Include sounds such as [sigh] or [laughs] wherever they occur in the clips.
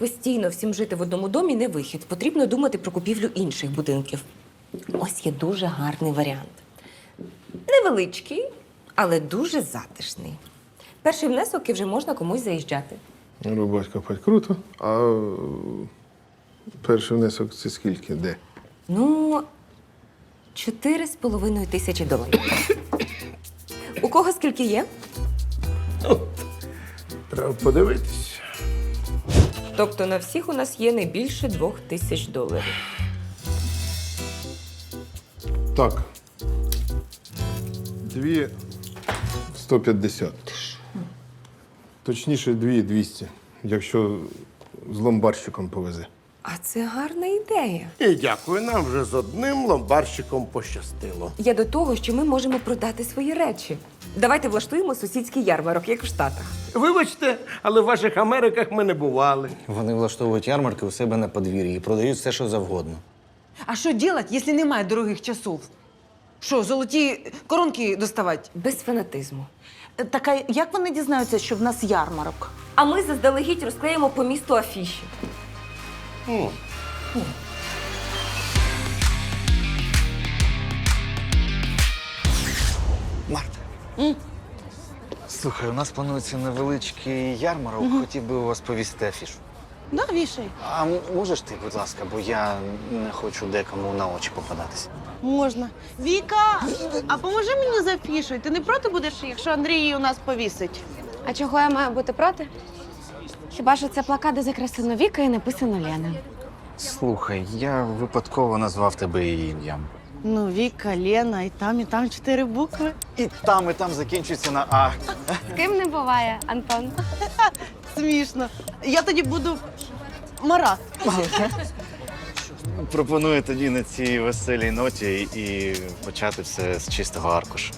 Постійно всім жити в одному домі не вихід. Потрібно думати про купівлю інших будинків. Ось є дуже гарний варіант. Невеличкий, але дуже затишний. Перший внесок і вже можна комусь заїжджати. Рубать копать круто. А е, перший внесок це скільки? Де? Ну, чотири з половиною тисячі доларів. У кого скільки є? Треба подивитись. Тобто на всіх у нас є не більше двох тисяч доларів. Так. Дві 150. Точніше, дві 200, якщо з ломбарщиком повезе. А це гарна ідея. І дякую, нам вже з одним ломбарщиком пощастило. Я до того, що ми можемо продати свої речі. Давайте влаштуємо сусідський ярмарок, як в Штатах. Вибачте, але в ваших Америках ми не бували. Вони влаштовують ярмарки у себе на подвір'ї і продають все, що завгодно. А що робити, якщо немає дорогих часов? Що, золоті коронки доставати? Без фанатизму. Так а як вони дізнаються, що в нас ярмарок? А ми заздалегідь розклеїмо по місту афіші. Марта. Слухай, у нас планується невеличкий ярмарок. Хотів би у вас повісити афішу. Да, вішай. А м- можеш ти, будь ласка, бо я не хочу декому на очі попадатися. Можна. Віка, а поможи мені з афішою. Ти не проти будеш, якщо Андрій її у нас повісить? А чого я маю бути проти? Хіба що це плакат, де закреслено Віка і написано Лена. Слухай, я випадково назвав тебе її ім'ям. Ну, Віка, Лена, і там, і там чотири букви. І там, і там закінчується на А. З ким не буває, Антон? [laughs] Смішно. Я тоді буду Марат. Пропоную тоді на цій веселій ноті і почати все з чистого аркушу.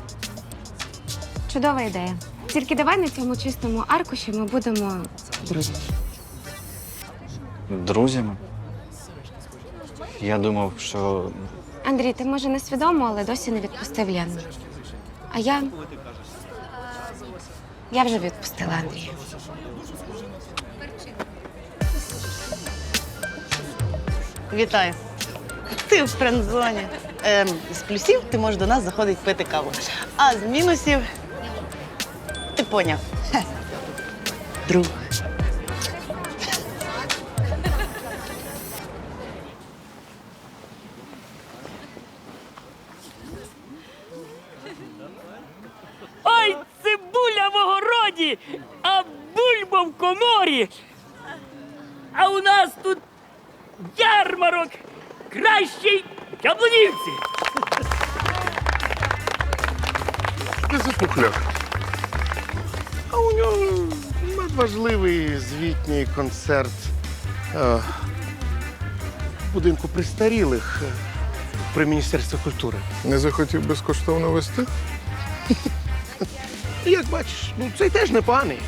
Чудова ідея. Тільки давай на цьому чистому аркуші ми будемо друзями. Друзями. Я думав, що Андрій, ти може не свідомо, але досі не відпустив Лену. А я. Я вже відпустила Андрія. Вітаю. Ти в френдзоні. Ем, з плюсів ти можеш до нас заходити пити каву. А з мінусів ти поняв. Хе. Друг. В а бульба в коморі. А у нас тут ярмарок кращий яблунівці. Це? А у нього надважливий звітній концерт е, в будинку престарілих е, при Міністерстві культури. Не захотів безкоштовно вести? Як бачиш, ну цей теж непоганий.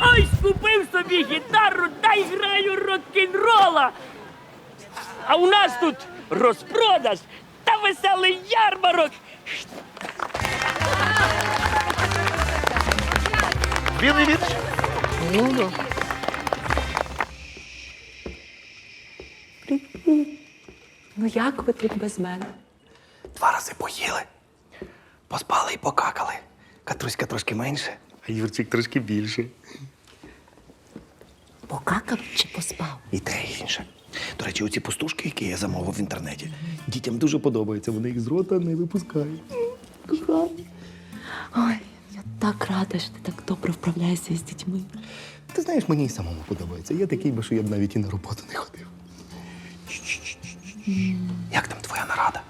Ой, скупив собі гітару та й граю рок-н-рола. А у нас тут розпродаж та веселий ярмарок. Білий вірш. Ну, да. Ну як ви тут без мене? два рази поїли, поспали і покакали. Катруська трошки менше, а Юрчик трошки більше. Покакав чи поспав? І те і інше. До речі, оці пустушки, які я замовив в інтернеті, дітям дуже подобаються, вони їх з рота не випускають. Ой, я так рада, що ти так добре вправляєшся з дітьми. Ти знаєш, мені і самому подобається. Я такий би, що я б навіть і на роботу не ходив. Як там твоя нарада?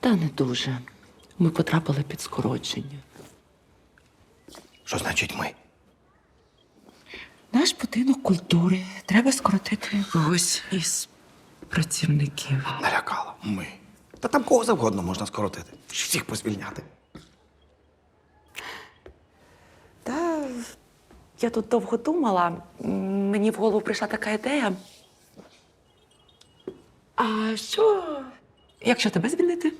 Та не дуже. Ми потрапили під скорочення. Що значить ми? Наш будинок культури треба скоротити ось із працівників. Налякала. Ми. Та там кого завгодно можна скоротити. Всіх позвільняти. Та я тут довго думала. Мені в голову прийшла така ідея. А що, якщо тебе звільнити?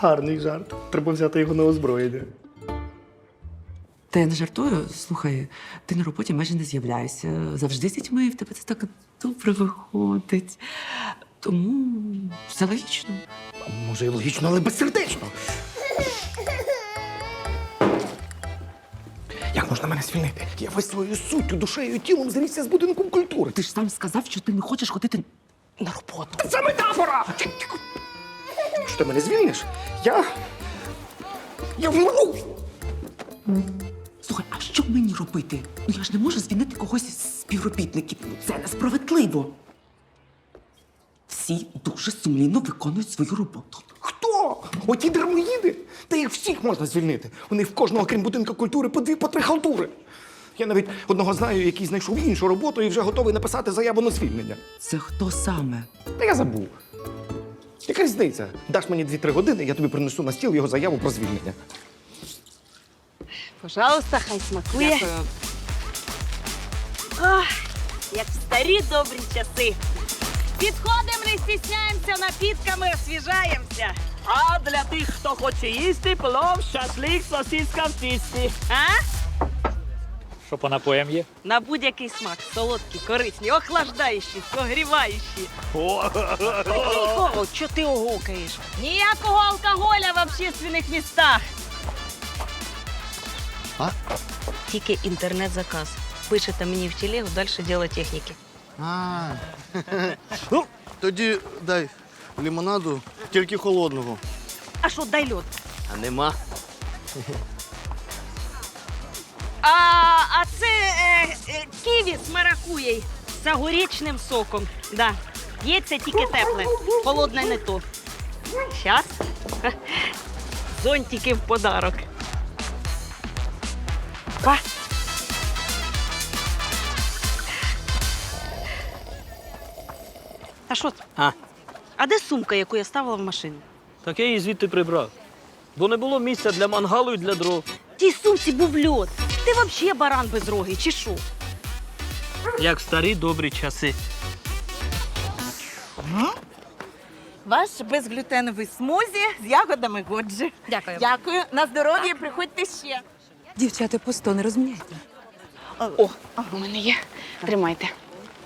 Гарний жарт. Треба взяти його на озброєння. Та я не жартую. Слухай, ти на роботі майже не з'являєшся. Завжди з дітьми, і в тебе це так добре виходить. Тому все логічно. Може, і логічно, але безсердечно. Як можна мене звільнити? Я весь своєю суттю, душею і тілом зрівся з будинком культури. Ти ж сам сказав, що ти не хочеш ходити на роботу. Це метафора! Що ти мене звільниш? Я. Я вмру! Слухай, а що мені робити? Ну я ж не можу звільнити когось із співробітників. Ну, Це несправедливо. Всі дуже сумлінно виконують свою роботу. Хто? Оті дармоїди? Та їх всіх можна звільнити. У них в кожного, крім будинку культури, по дві, по три халтури. Я навіть одного знаю, який знайшов іншу роботу і вже готовий написати заяву на звільнення. Це хто саме? Та я забув. Яка різниця? Даш мені 2-3 години, я тобі принесу на стіл його заяву про звільнення. Пожалуйста, хай смакує. Ах, як в старі добрі часи. Підходимо, не стісняємося, напітками освіжаємося. А для тих, хто хоче їсти, плов, шашлик, сосиска в тісті. А? Що по напоям є? На будь-який смак. Солодкі, корисні, охлаждаючі, согріваючі. Нікого, що ти огукаєш? Ніякого алкоголя в общественних містах. А? Тільки інтернет-заказ. Пишете мені в телегу, далі діло техніки. А, ну, тоді дай лимонаду, тільки холодного. А що, дай льод? А нема. А, а це е, е, ківі з маракуєю з огуречним соком. Да. Є це тільки тепле. Холодне не то. Щас. Ха. [laughs] Зонтики в подарок. Па. А що? це? А. А де сумка, яку я ставила в машину? Так я її звідти прибрав. Бо не було місця для мангалу і для дров. В тій сумці був льод. Ти взагалі баран без роги, чи що? Як в старі добрі часи. Ваш безглютеновий смузі з ягодами Годжі. Дякую. Дякую. На здоров'я, приходьте ще. Дівчата по сто не розміняйте. У мене є. Тримайте.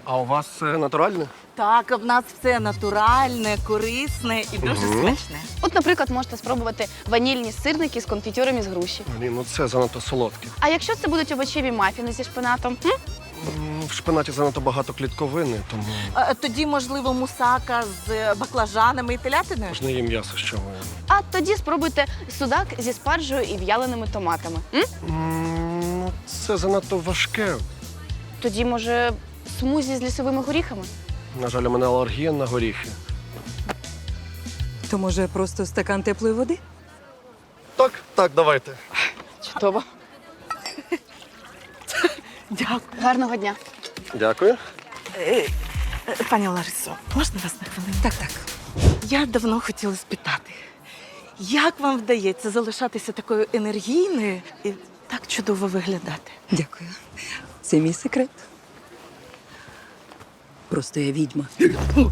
А у вас натуральне? Так, в нас все натуральне, корисне і дуже смачне. От, наприклад, можете спробувати ванільні сирники з конфітюром з груші. Блін, ну це занадто солодке. А якщо це будуть овочеві мафіни зі шпинатом? М? М, В шпинаті занадто багато клітковини, тому А, Тоді, можливо, мусака з баклажанами і телятиною. не їм м'ясо, що ви. А тоді спробуйте судак зі спаржею і в'яленими томатами. М? М, Ну, це занадто важке. Тоді, може, смузі з лісовими горіхами? На жаль, у мене алергія на горіхи. То може просто стакан теплої води? Так, так, давайте. Чудово. Дякую. Гарного дня. Дякую. Е, е, Пані Ларисо, можна вас на хвилину? Так, так. Я давно хотіла спитати, як вам вдається залишатися такою енергійною і так чудово виглядати? Дякую. Це мій секрет. Просто я відьма. [laughs]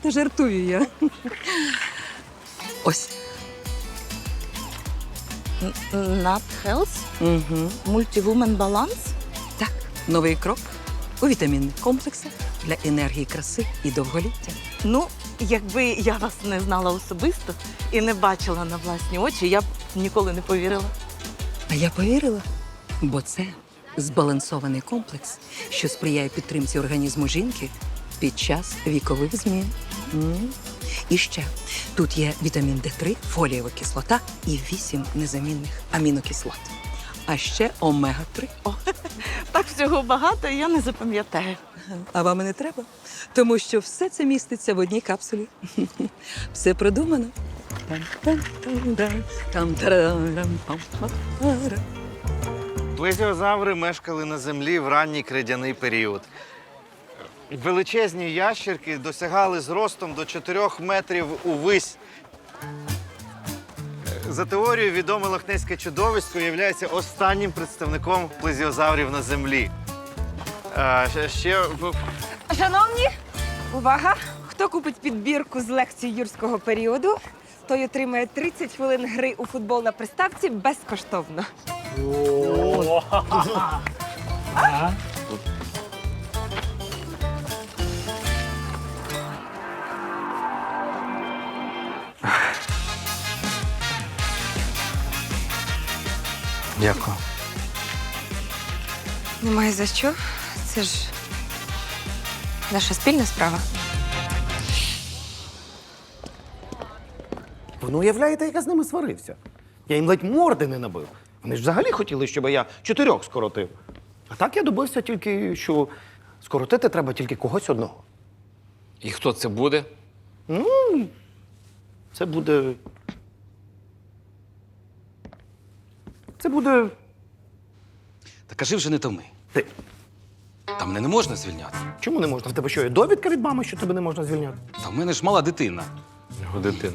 Та жартую я. Ось. Nut Health? Угу. Multi-Woman Balance? Так, новий крок у вітамінних комплексах для енергії, краси і довголіття. Ну, якби я вас не знала особисто і не бачила на власні очі, я б ніколи не повірила. А я повірила, бо це збалансований комплекс, що сприяє підтримці організму жінки під час вікових змін. І ще тут є вітамін Д3, фолієва кислота і вісім незамінних амінокислот. А ще омега-3. [laughs] Так всього багато, я не запам'ятаю. А вам і не треба, тому що все це міститься в одній капсулі. [laughs] Все продумано. Там-там-там-дам, там-тарарам, пам-пам-парам. Плезіозаври мешкали на землі в ранній кридяний період. Величезні ящерки досягали зростом до 4 метрів увесь. За теорією, відоме лохнеське чудовисько є останнім представником плезіозаврів на землі. А, ще Шановні, увага! Хто купить підбірку з лекцій юрського періоду, той отримає 30 хвилин гри у футбол на приставці безкоштовно. Дякую. Немає за що. Це ж наша спільна справа. Ви не уявляєте, як я з ними сварився? Я їм ледь морди не набив. Вони ж взагалі хотіли, щоб я чотирьох скоротив. А так я добився тільки, що скоротити треба тільки когось одного. І хто це буде? Ну, це буде. Це буде. Та кажи вже не томи. Ти. Та мене не можна звільняти. Чому не можна? В тебе що, є довідка від мами, що тебе не можна звільняти? Та в мене ж мала дитина. Його дитин.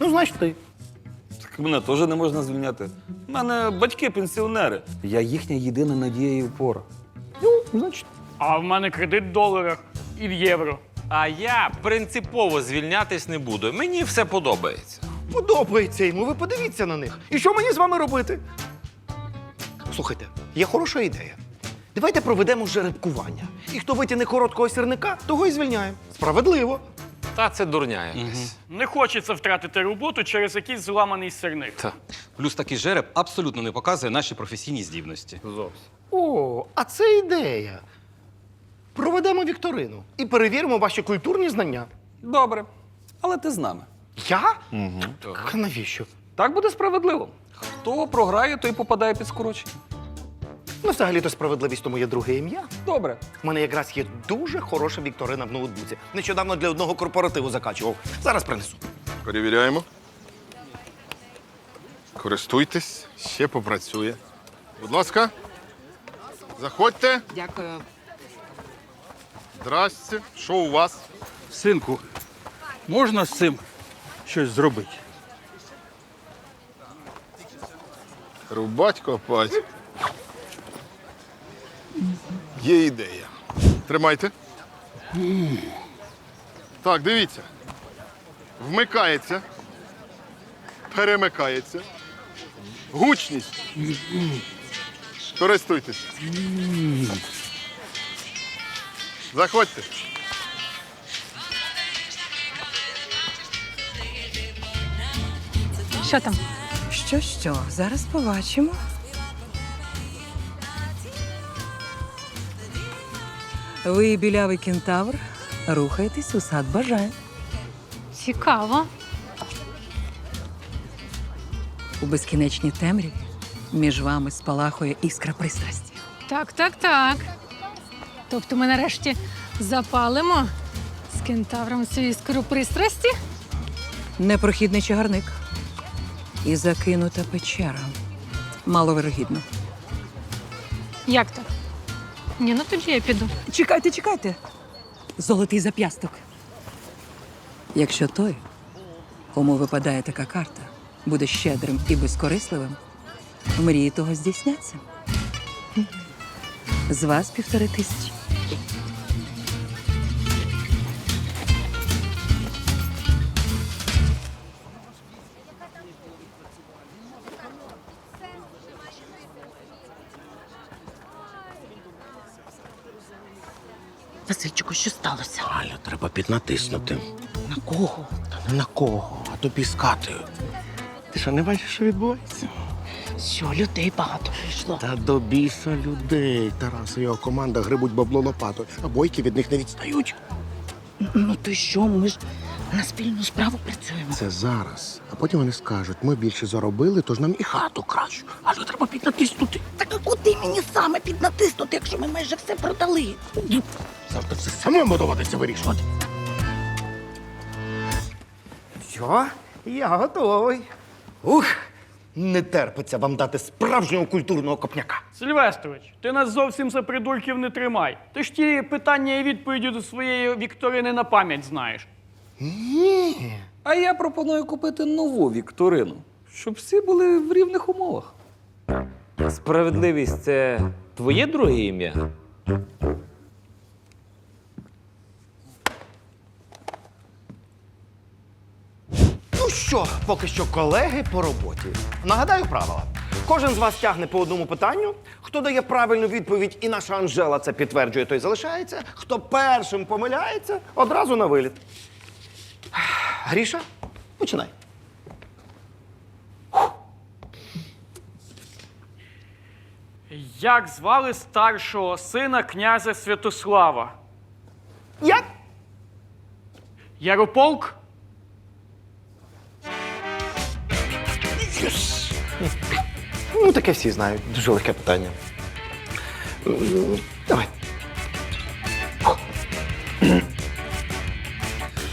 Ну, значить, ти. Так мене теж не можна звільняти. У мене батьки пенсіонери. Я їхня єдина надія і опора. Ну, значить. А в мене кредит в доларах і в євро. А я принципово звільнятись не буду. Мені все подобається. Подобається йому, ви подивіться на них. І що мені з вами робити? Слухайте, є хороша ідея. Давайте проведемо жеребкування. І хто витягне короткого сірника, того і звільняємо. Справедливо. Та це дурня якась. Не хочеться втратити роботу через якийсь зламаний сирник. Та. Плюс такий жереб абсолютно не показує наші професійні здібності. Зовсім. О, а це ідея. Проведемо вікторину і перевіримо ваші культурні знання. Добре. Але ти з нами. Я? Угу. Так, а навіщо? Так буде справедливо. Хто програє, той попадає під скорочення. Ну, взагалі-то справедливість тому є друге ім'я. Добре. У мене якраз є дуже хороша вікторина в ноутбуці. Нещодавно для одного корпоративу закачував. Зараз принесу. Перевіряємо. Користуйтесь, ще попрацює. Будь ласка, заходьте. Дякую. Здрасте. Що у вас? Синку, можна з цим щось зробити? Рубать, копать. Є ідея. Тримайте. Так, дивіться. Вмикається. Перемикається. Гучність. Користуйтесь. Заходьте. Що там? Що, що? Зараз побачимо. Ви, білявий кентавр, рухаєтесь у сад бажань. Цікаво. У безкінечній темряві між вами спалахує іскра пристрасті. Так, так, так. Тобто ми нарешті запалимо з кентавром цю іскру пристрасті? Непрохідний чагарник і закинута печера. Маловирогідно. Як так? Ні, ну тоді я піду. Чекайте, чекайте. Золотий зап'ясток. Якщо той, кому випадає така карта, буде щедрим і безкорисливим, мрії того здійсняться. З вас півтори тисячі. Піднатиснути. На кого? Та не на кого, а тобі з Катею. Ти що, не бачиш, що відбувається? Що людей багато прийшло. Та до біса людей. Тарас і його команда грибуть бабло лопатою, а бойки від них не відстають. Ну то що, ми ж на спільну справу працюємо. Це зараз. А потім вони скажуть, ми більше заробили, тож нам і хату кращу. Але треба піднатиснути. Так а куди мені саме піднатиснути, якщо ми майже все продали? Завжди все самому доводиться вирішувати. Що? Я готовий. Ух, не терпиться вам дати справжнього культурного копняка. Сильвестрович, ти нас зовсім за придурків не тримай. Ти ж ті питання і відповіді до своєї вікторини на пам'ять знаєш. Ні. А я пропоную купити нову вікторину, щоб всі були в рівних умовах. Справедливість це твоє друге ім'я? Ну що, поки що колеги по роботі. Нагадаю правила. Кожен з вас тягне по одному питанню. Хто дає правильну відповідь, і наша Анжела це підтверджує, той залишається. Хто першим помиляється, одразу на виліт. Гріша, починай. Як звали старшого сина князя Святослава? Як? Ярополк? Ну, таке всі знають. Дуже легке питання. Давай.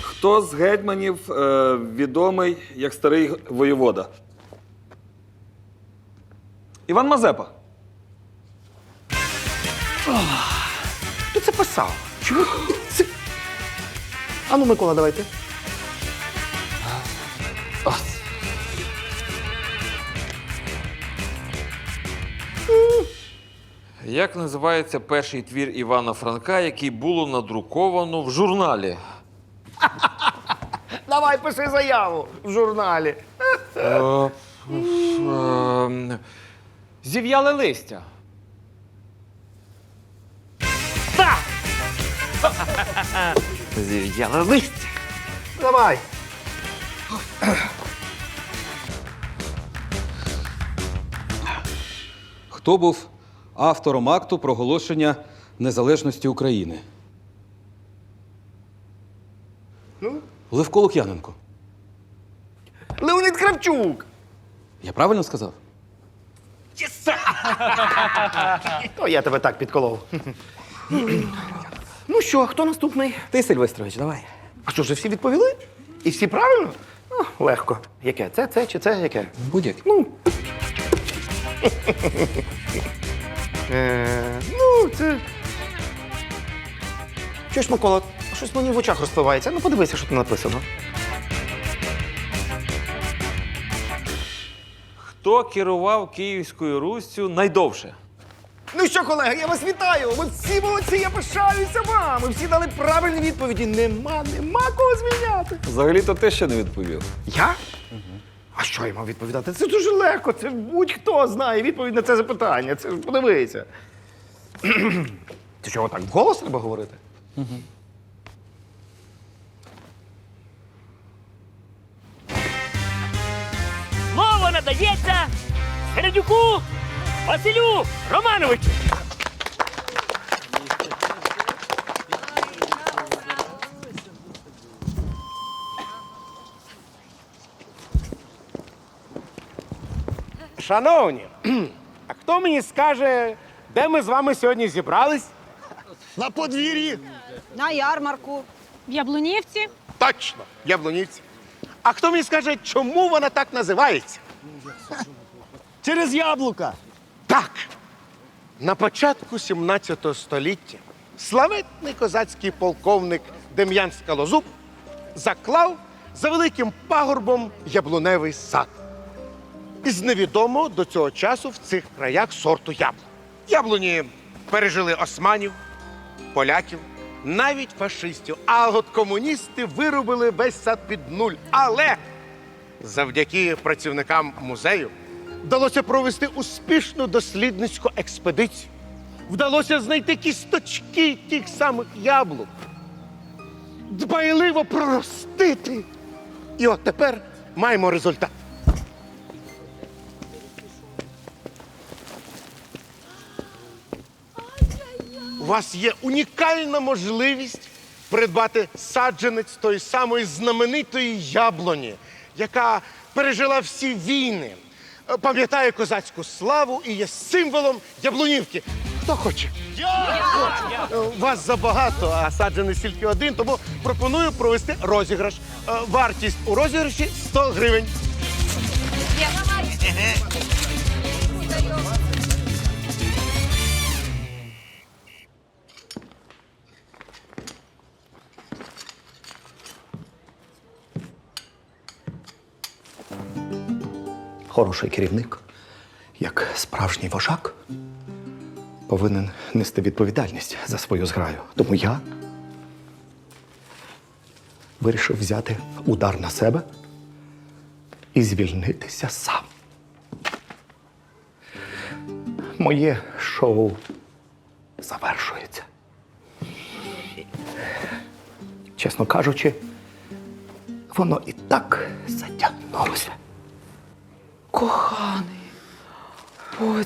Хто з гетьманів е, відомий як старий воєвода? Іван Мазепа. Хто це писав? Чому це? Ану, Микола, давайте. Як називається перший твір Івана Франка, який було надруковано в журналі? [laughs] Давай, пиши заяву в журналі. Е, ем, Зів'яле листя. [laughs] Зів'яле листя. Давай. Хто був автором акту проголошення незалежності України? Ну? Левко Лук'яненко. Леонід Кравчук. Я правильно сказав? О, я тебе так підколов. ну що, хто наступний? Ти, Сильвестрович, давай. А що ж, всі відповіли? І всі правильно? О, легко. Яке? Це, це чи це яке? Будь-як. Ну. Е, ну, це. Чуєш, Микола, щось мені в очах розпливається. Ну, подивися, що там написано. Хто керував Київською Руссю найдовше? Ну що, колеги, я вас вітаю! Ви всі молодці, я пишаюся вами. Всі дали правильні відповіді. Нема, нема кого звільняти. Взагалі-то ти ще не відповів. Я? А що я мав відповідати? Це дуже легко. Це будь-хто знає відповідь на це запитання. Це ж подивися. Ти чого так вголос треба говорити? Слово надається Середюку Василю Романовичу. Шановні, [clears throat] а хто мені скаже, де ми з вами сьогодні зібрались? На подвір'ї. На ярмарку. В Яблунівці? Точно, яблунівці. А хто мені скаже, чому вона так називається? Через яблука. Так. На початку 17 століття славетний козацький полковник Дем'ян Скалозуб заклав за великим пагорбом яблуневий сад. Із невідомого до цього часу в цих краях сорту яблук. Яблуні пережили османів, поляків, навіть фашистів. А от комуністи виробили весь сад під нуль. Але завдяки працівникам музею вдалося провести успішну дослідницьку експедицію. Вдалося знайти кісточки тих самих яблук, дбайливо проростити. І от тепер маємо результат. Вас є унікальна можливість придбати саджанець тої самої знаменитої яблуні, яка пережила всі війни, е, пам'ятає козацьку славу і є символом яблунівки. Хто хоче? Я! Вас забагато, а саджанець тільки один, тому пропоную провести розіграш. Е, Вартість у розіграші 100 гривень. Хороший керівник, як справжній вожак, повинен нести відповідальність за свою зграю. Тому я вирішив взяти удар на себе і звільнитися сам. моє шоу завершується. Чесно кажучи, воно і так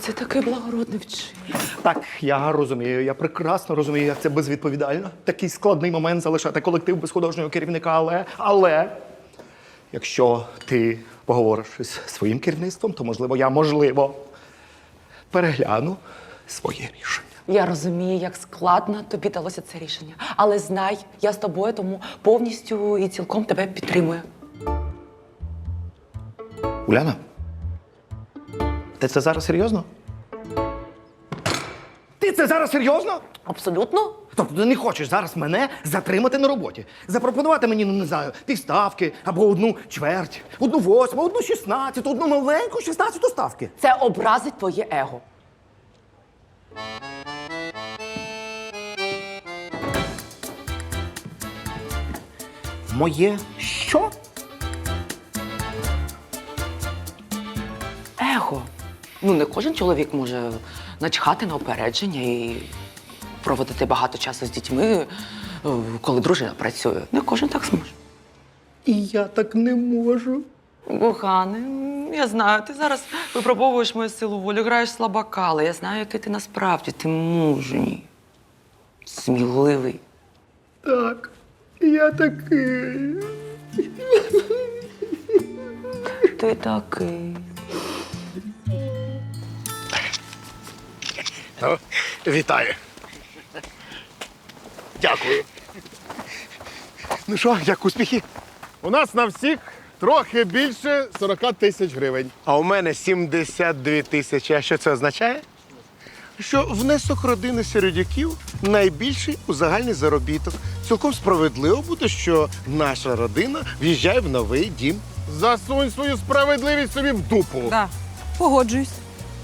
це такий благородний вчинок. Так, я розумію, я прекрасно розумію, як це безвідповідально. Такий складний момент залишати колектив без художнього керівника, але, але якщо ти поговориш із своїм керівництвом, то можливо, я можливо перегляну своє рішення. Я розумію, як складно тобі далося це рішення. Але знай, я з тобою, тому повністю і цілком тебе підтримую. Уляна, ти це зараз серйозно? Це зараз серйозно? Абсолютно. Тобто ти не хочеш зараз мене затримати на роботі, запропонувати мені, ну не знаю, півставки або одну чверть, одну восьму, одну шістнадцяту, одну маленьку шістнадцяту ставки. Це образить твоє его. Моє що? Его. Ну, не кожен чоловік може начхати на опередження і проводити багато часу з дітьми, е, коли дружина працює. Не кожен так зможе. І я так не можу. Коханий, я знаю, ти зараз випробовуєш мою силу волі, граєш слабака, але я знаю, який ти насправді. Ти мужній, сміливий. Так, я такий. Ти такий. Ну, вітаю. Дякую. Ну що, як успіхи? У нас на всіх трохи більше 40 тисяч гривень. А у мене 72 тисячі. А що це означає? Що внесок родини середюків найбільший у загальний заробіток. Цілком справедливо буде, що наша родина в'їжджає в новий дім. Засунь свою справедливість собі в дупу. Да, погоджуюсь.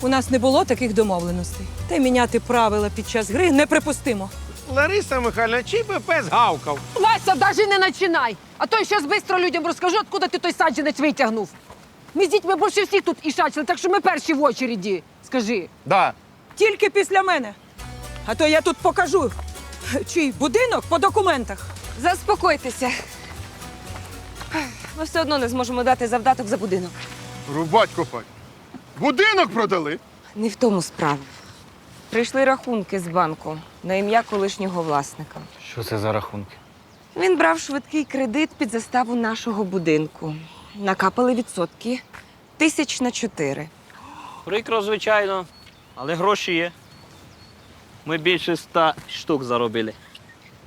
У нас не було таких домовленостей. Та й міняти правила під час гри неприпустимо. Лариса Михайловна, чий би пес гавкав? Вася, навіть не починай! А то я зараз швидко людям розкажу, откуда ти той саджанець витягнув. Ми з дітьми більше всіх тут і шачили, так що ми перші в очереді. Скажи. Да. Тільки після мене. А то я тут покажу, чий будинок по документах. Заспокойтеся. Ми все одно не зможемо дати завдаток за будинок. Рубать копать. Будинок продали. Не в тому справа. Прийшли рахунки з банку на ім'я колишнього власника. Що це за рахунки? Він брав швидкий кредит під заставу нашого будинку. Накапали відсотки тисяч на чотири. Прикро, звичайно, але гроші є. Ми більше ста штук заробили.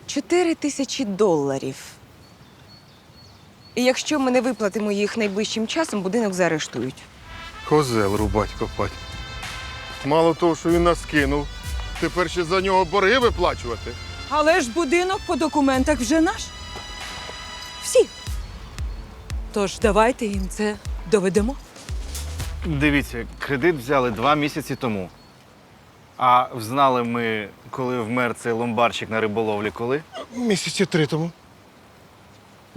Чотири тисячі доларів. І якщо ми не виплатимо їх найближчим часом, будинок заарештують. Козел рубать копать. Мало того, що він нас кинув, тепер ще за нього борги виплачувати. Але ж будинок по документах вже наш. Всі. Тож давайте їм це доведемо. Дивіться, кредит взяли два місяці тому. А взнали ми, коли вмер цей ломбарчик на риболовлі, коли? Місяці три тому.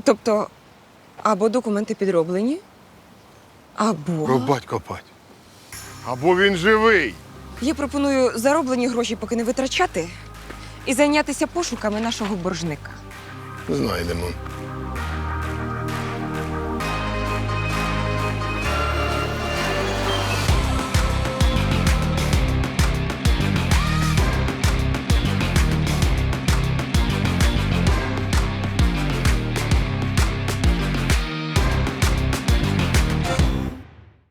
Тобто, або документи підроблені, або. Рубать копать. Або він живий. Я пропоную зароблені гроші поки не витрачати і зайнятися пошуками нашого боржника. Знайдемо.